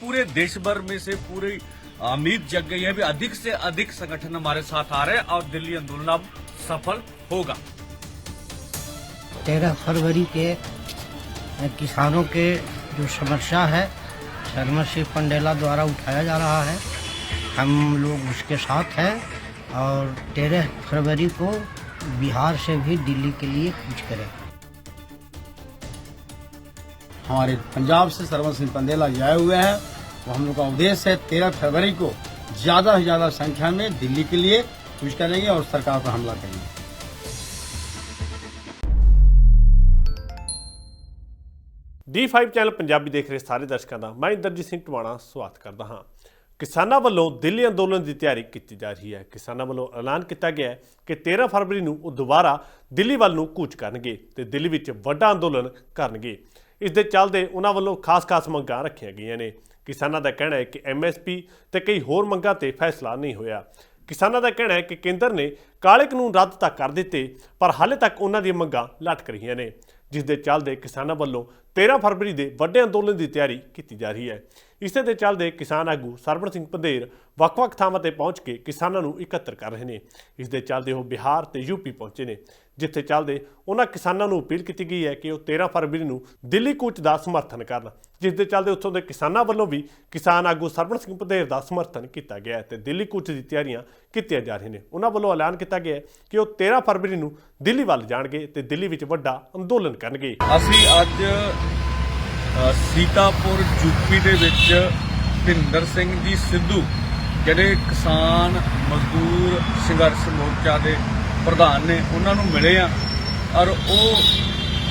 पूरे देश भर में से पूरी उम्मीद जग गई है। भी अधिक से अधिक संगठन हमारे साथ आ रहे हैं और दिल्ली आंदोलन अब सफल होगा। तेरह फरवरी के किसानों के जो समस्या है शर्मा सिंह पंडेला द्वारा उठाया जा रहा है। हम लोग उसके साथ हैं और तेरह फरवरी को बिहार से भी दिल्ली के लिए कूच करें। हमारे पंजाब से सरवन सिंह पंदेला आए हुए हैं वो हम लोग का उद्देश्य है तेरह फरवरी को ज्यादा से ज्यादा संख्या में दिल्ली के लिए कुछ करेंगे और सरकार पर हमला करेंगे D5 ਚੈਨਲ ਪੰਜਾਬੀ ਦੇਖ ਰਹੇ ਸਾਰੇ ਦਰਸ਼ਕਾਂ ਦਾ ਮੈਂ ਇੰਦਰਜੀਤ ਸਿੰਘ ਟਵਾਣਾ ਸਵਾਗਤ ਕਰਦਾ ਹਾਂ ਕਿਸਾਨਾਂ ਵੱਲੋਂ ਦਿੱਲੀ ਅੰਦੋਲਨ ਦੀ ਤਿਆਰੀ ਕੀਤੀ ਜਾ ਰਹੀ ਹੈ ਕਿਸਾਨਾਂ ਵੱਲੋਂ ਐਲਾਨ ਕੀਤਾ ਗਿਆ ਹੈ ਕਿ 13 ਫਰਵਰੀ ਨੂੰ ਉਹ ਦੁਬਾਰਾ ਦਿੱਲੀ ਵੱਲ ਨੂੰ ਕੂਚ ਕਰਨਗੇ ਤੇ ਦਿੱਲੀ ਵਿੱਚ ਵੱਡਾ ਅੰਦੋਲਨ ਕਰਨਗੇ ਇਸ ਦੇ ਚੱਲਦੇ ਉਹਨਾਂ ਵੱਲੋਂ ਖਾਸ-ਖਾਸ ਮੰਗਾਂ ਰੱਖੀਆਂ ਗਈਆਂ ਨੇ। ਕਿਸਾਨਾਂ ਦਾ ਕਹਿਣਾ ਹੈ ਕਿ ਐਮਐਸਪੀ ਤੇ ਕਈ ਹੋਰ ਮੰਗਾਂ ਤੇ ਫੈਸਲਾ ਨਹੀਂ ਹੋਇਆ। ਕਿਸਾਨਾਂ ਦਾ ਕਹਿਣਾ ਹੈ ਕਿ ਕੇਂਦਰ ਨੇ ਕਾਲੇ ਕਾਨੂੰਨ ਰੱਦ ਤਾਂ ਕਰ ਦਿੱਤੇ, ਪਰ ਹਾਲੇ ਤੱਕ ਉਹਨਾਂ ਦੀਆਂ ਮੰਗਾਂ ਲਟਕ ਰਹੀਆਂ ਨੇ। ਜਿਸ ਦੇ ਚੱਲਦੇ ਕਿਸਾਨਾਂ ਵੱਲੋਂ 13 ਫਰਵਰੀ ਦੇ ਵੱਡੇ ਅੰਦੋਲਨ ਦੀ ਤਿਆਰੀ ਕੀਤੀ ਜਾ ਰਹੀ ਹੈ। ਇਸੇ ਦੇ ਚੱਲਦੇ ਕਿਸਾਨ ਆਗੂ ਸਰਵਣ ਸਿੰਘ ਪੰਧੇਰ ਵੱਖ-ਵੱਖ ਥਾਵਾਂ ਤੇ ਪਹੁੰਚ ਕੇ ਕਿਸਾਨਾਂ ਨੂੰ ਇਕੱਤਰ ਕਰ ਰਹੇ ਨੇ। ਇਸ ਦੇ ਚੱਲਦੇ ਉਹ ਬਿਹਾਰ ਤੇ ਯੂਪੀ ਪਹੁੰਚੇ ਨੇ ਜਿੱਥੇ ਚੱਲਦੇ ਉਹਨਾਂ ਕਿਸਾਨਾਂ ਨੂੰ ਅਪੀਲ ਕੀਤੀ ਗਈ ਹੈ ਕਿ ਉਹ 13 ਫਰਵਰੀ ਨੂੰ ਦਿੱਲੀ ਕੂਚ ਦਾ ਸਮਰਥਨ ਕਰਨ। ਜਿਸ ਦੇ ਚੱਲਦੇ ਉੱਥੋਂ ਦੇ ਕਿਸਾਨਾਂ ਵੱਲੋਂ ਵੀ ਕਿਸਾਨ ਆਗੂ ਸਰਵਣ ਸਿੰਘ ਪੰਧੇਰ ਦਾ ਸਮਰਥਨ ਕੀਤਾ ਗਿਆ ਹੈ ਤੇ ਦਿੱਲੀ ਕੂਚ ਦੀ ਤਿਆਰੀਆਂ ਕੀਤੀਆਂ ਜਾ ਰਹੀਆਂ ਨੇ। ਉਹਨਾਂ ਵੱਲੋਂ ਐਲਾਨ ਕੀਤਾ ਗਿਆ ਹੈ ਕਿ ਉਹ 13 ਫਰਵਰੀ ਨੂੰ ਦਿੱਲੀ ਵੱਲ ਜਾਣਗੇ ਤੇ ਦਿੱਲੀ ਵਿੱਚ ਵੱਡਾ ਅੰਦੋਲਨ ਕਰਨਗੇ। ਅਸੀਂ ਅੱਜ ਅ, ਸੀਤਾਪੁਰ ਯੂਪੀ ਦੇ ਵਿੱਚ ਭਿੰਦਰ ਸਿੰਘ ਜੀ ਸਿੱਧੂ ਜਿਹੜੇ ਕਿਸਾਨ, ਮਜ਼ਦੂਰ, ਸੰਘਰਸ਼ ਮੋਰਚਾ ਦੇ ਪ੍ਰਧਾਨ ਨੇ ਉਹਨਾਂ ਨੂੰ ਮਿਲੇ ਆ, ਔਰ ਉਹ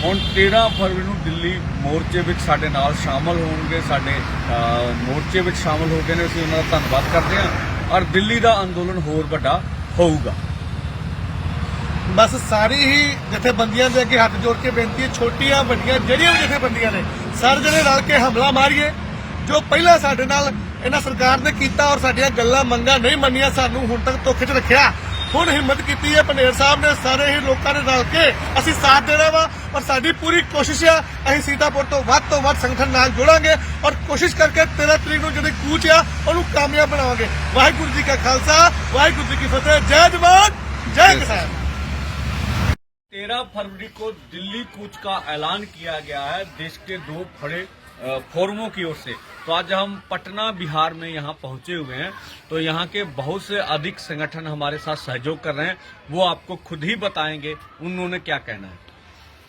ਹੁਣ 13 ਫਰਵਰੀ ਨੂੰ ਦਿੱਲੀ ਮੋਰਚੇ ਵਿੱਚ ਸਾਡੇ ਨਾਲ ਸ਼ਾਮਲ ਹੋਣਗੇ, ਸਾਡੇ ਮੋਰਚੇ ਵਿੱਚ ਸ਼ਾਮਲ ਹੋ ਗਏ ਨੇ ਅਸੀਂ ਉਹਨਾਂ ਦਾ ਧੰਨਵਾਦ ਕਰਦੇ ਹਾਂ, ਔਰ ਦਿੱਲੀ ਦਾ ਅੰਦੋਲਨ ਹੋਰ ਵੱਡਾ ਹੋਊਗਾ। ਬਸ ਸਾਰੀ ਹੀ ਜਥੇਬੰਦੀਆਂ ਦੇ ਅੱਗੇ ਹੱਥ ਜੋੜ ਕੇ ਬੇਨਤੀ ਹੈ, ਛੋਟੀਆਂ ਵੱਡੀਆਂ, ਜਿਹੜੀਆਂ ਵੀ ਜਥੇਬੰਦੀਆਂ ਨੇ, ਸਾਰੇ ਜਣੇ ਰਲ ਕੇ ਹਮਲਾ ਮਾਰੀਏ, ਜੋ ਪਹਿਲਾਂ ਸਾਡੇ ਨਾਲ ਇਹਨਾਂ ਸਰਕਾਰ ਨੇ ਕੀਤਾ ਔਰ ਸਾਡੀਆਂ ਗੱਲਾਂ ਮੰਗਾਂ ਨਹੀਂ ਮੰਨੀਆਂ ਸਾਨੂੰ ਹੁਣ ਤੱਕ ਧੋਖੇ 'ਚ ਰੱਖਿਆ ਹੁਣ ਹਿੰਮਤ ਕੀਤੀ ਹੈ ਪਨੇਰ ਸਾਹਿਬ ਨੇ ਸਾਰੇ ਹੀ ਲੋਕਾਂ ਨੇ ਰਲ ਕੇ ਅਸੀਂ ਸਾਥ ਦੇਣਾ ਵਾ ਔਰ ਸਾਡੀ ਪੂਰੀ ਕੋਸ਼ਿਸ਼ ਆ ਅਸੀਂ ਸੀਤਾਪੁਰ ਤੋਂ ਵੱਧ ਤੋਂ ਵੱਧ ਸੰਗਠਨ ਨਾਲ ਜੋੜਾਂਗੇ ਔਰ ਕੋਸ਼ਿਸ਼ ਕਰਕੇ 13 ਤਰੀਕ ਨੂੰ ਜਿਹੜੀ ਕੂਚ ਆ ਉਹਨੂੰ ਕਾਮਯਾਬ ਬਣਾਵਾਂਗੇ ਵਾਹਿਗੁਰੂ ਜੀ ਕਾ ਖਾਲਸਾ ਵਾਹਿਗੁਰੂ ਜੀ ਕੀ ਫਤਿਹ ਜੈ ਜਵਾਨ ਜੈ ਕਿਸਾਨ 13 फरवरी को दिल्ली कूच का ऐलान किया गया है देश के दो बड़े अ, फोरमों की ओर से। तो आज हम पटना बिहार में यहाँ पहुँचे हुए हैं। तो यहाँ के बहुत से अधिक संगठन हमारे साथ सहयोग कर रहे हैं। वो आपको खुद ही बताएँगे उन्होंने क्या कहना है।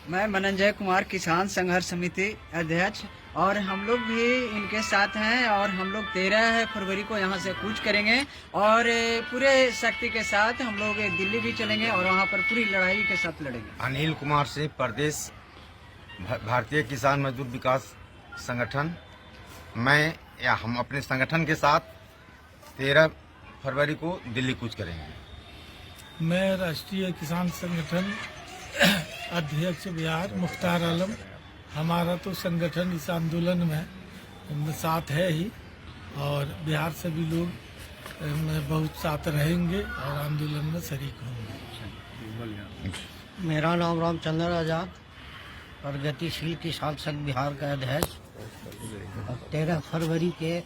मैं मनंजय कुमार किसान संघर्ष समिति अध्यक्ष और हम लोग भी इनके साथ हैं और हम लोग तेरह फरवरी को यहाँ से कूच करेंगे और पूरे शक्ति के साथ हम लोग दिल्ली भी चलेंगे और वहाँ पर पूरी लड़ाई के साथ लड़ेंगे। अनिल कुमार सिंह प्रदेश भारतीय किसान मजदूर विकास संगठन मैं या हम अपने संगठन के साथ तेरह फरवरी को दिल्ली कूच करेंगे। मैं राष्ट्रीय किसान संगठन अध्यक्ष बिहार मुख्तार आलम। हमारा तो संगठन इस आंदोलन में साथ है ही और बिहार से भी लोग बहुत साथ रहेंगे और आंदोलन में शरीक होंगे। मेरा नाम रामचंद्र आज़ाद प्रगतिशील किसान संघ बिहार का अध्यक्ष। तेरह फरवरी के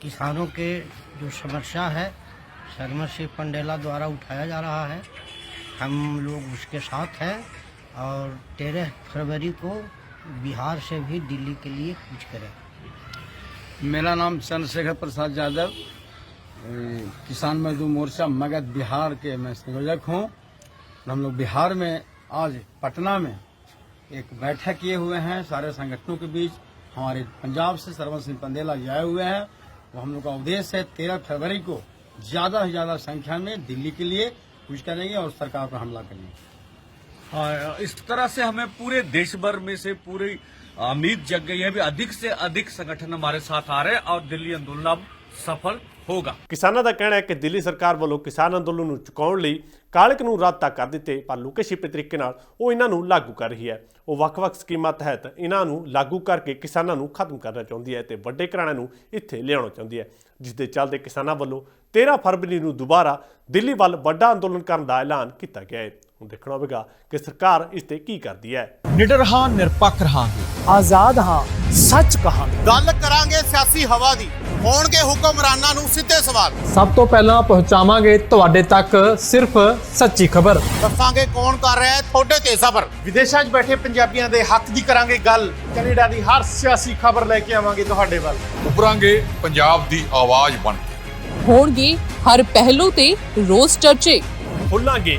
किसानों के जो समस्या है, शर्मा सिंह पंडेला द्वारा उठाया जा रहा है। हम लोग उसके साथ हैं और तेरह फरवरी को बिहार से भी दिल्ली के लिए कुछ करें। मेरा नाम चंद्रशेखर प्रसाद यादव किसान मजदूर मोर्चा मगध बिहार के मैं संयोजक हूँ। हम लोग बिहार में, आज पटना में एक बैठक किए हुए हैं सारे संगठनों के बीच। हमारे पंजाब से सरवन सिंह पंदेला जाए हुए हैं। वो हम लोग का उद्देश्य है तेरह फरवरी को ज़्यादा से ज़्यादा संख्या में दिल्ली के लिए कुछ करेंगे और सरकार पर हमला करेंगे। हाँ, इस तरह से हमें पूरे देश भर में से पूरी उम्मीद जग गई है। भी अधिक से अधिक संगठन हमारे साथ आ रहे हैं और दिल्ली आंदोलन अब सफल होगा ਕਿਸਾਨਾਂ ਦਾ ਕਹਿਣਾ ਹੈ ਕਿ ਦਿੱਲੀ ਸਰਕਾਰ ਵੱਲੋਂ ਕਿਸਾਨ ਅੰਦੋਲਨ ਨੂੰ ਚੁਕਾਉਣ ਲਈ ਕਾਲੇ ਕਾਨੂੰਨ ਰੱਦ ਤਾਂ ਕਰ ਦਿੱਤੇ, ਪਰ ਲੁਕੇ ਛਿਪੇ ਤਰੀਕੇ ਨਾਲ ਉਹ ਇਹਨਾਂ ਨੂੰ ਲਾਗੂ ਕਰ ਰਹੀ ਹੈ। ਉਹ ਵੱਖ-ਵੱਖ ਸਕੀਮਾਂ ਤਹਿਤ ਇਹਨਾਂ ਨੂੰ ਲਾਗੂ ਕਰਕੇ ਕਿਸਾਨਾਂ ਨੂੰ ਖਤਮ ਕਰਨਾ ਚਾਹੁੰਦੀ ਹੈ ਤੇ ਵੱਡੇ ਘਰਾਣਿਆਂ ਨੂੰ ਇੱਥੇ ਲਿਆਉਣਾ ਚਾਹੁੰਦੀ ਹੈ ਜਿਸ ਦੇ ਚੱਲਦੇ ਕਿਸਾਨਾਂ ਵੱਲੋਂ 13 ਫਰਵਰੀ ਨੂੰ ਦੁਬਾਰਾ ਦਿੱਲੀ ਵੱਲ ਵੱਡਾ ਅੰਦੋਲਨ ਕਰਨ ਦਾ ਐਲਾਨ ਕੀਤਾ ਗਿਆ ਹੈ। ਹੁਣ ਦੇਖਣਾ ਹੋਵੇਗਾ ਕਿ ਸਰਕਾਰ ਇਸ ਤੇ ਕੀ ਕਰਦੀ ਹੈ। ਨਿਡਰ ਹਾਂ ਨਿਰਪੱਖ ਰਹਾਂਗੇ। ਆਜ਼ਾਦ ਹਾਂ ਸੱਚ ਕਹਾਂਗੇ। ਗੱਲ ਕਰਾਂਗੇ ਸਿਆਸੀ ਹਵਾ ਦੀ। ਹੋਣਗੇ ਹੁਕਮਰਾਨਾਂ ਨੂੰ ਸਿੱਧੇ ਸਵਾਲ। ਸਭ ਤੋਂ ਪਹਿਲਾਂ ਪਹੁੰਚਾਵਾਂਗੇ ਤੁਹਾਡੇ ਤੱਕ ਸਿਰਫ ਸੱਚੀ ਖਬਰ। ਦੱਸਾਂਗੇ ਕੌਣ ਕਰ ਰਿਹਾ ਹੈ ਤੁਹਾਡੇ ਤੇ ਸਬਰ। ਵਿਦੇਸ਼ਾਂ 'ਚ ਬੈਠੇ ਪੰਜਾਬੀਆਂ ਦੇ ਹੱਕ ਦੀ ਕਰਾਂਗੇ ਗੱਲ। ਕੈਨੇਡਾ ਦੀ ਹਰ ਸਿਆਸੀ ਖਬਰ ਲੈ ਕੇ ਆਵਾਂਗੇ ਤੁਹਾਡੇ ਵੱਲ। ਉਭਰਾਂਗੇ ਪੰਜਾਬ ਦੀ ਆਵਾਜ਼ ਬਣ ਕੇ। ਹੋਣਗੇ ਹਰ ਪਹਿਲੂ ਤੇ ਰੋਜ਼ ਚਰਚੇ। ਖੁੱਲਾਂਗੇ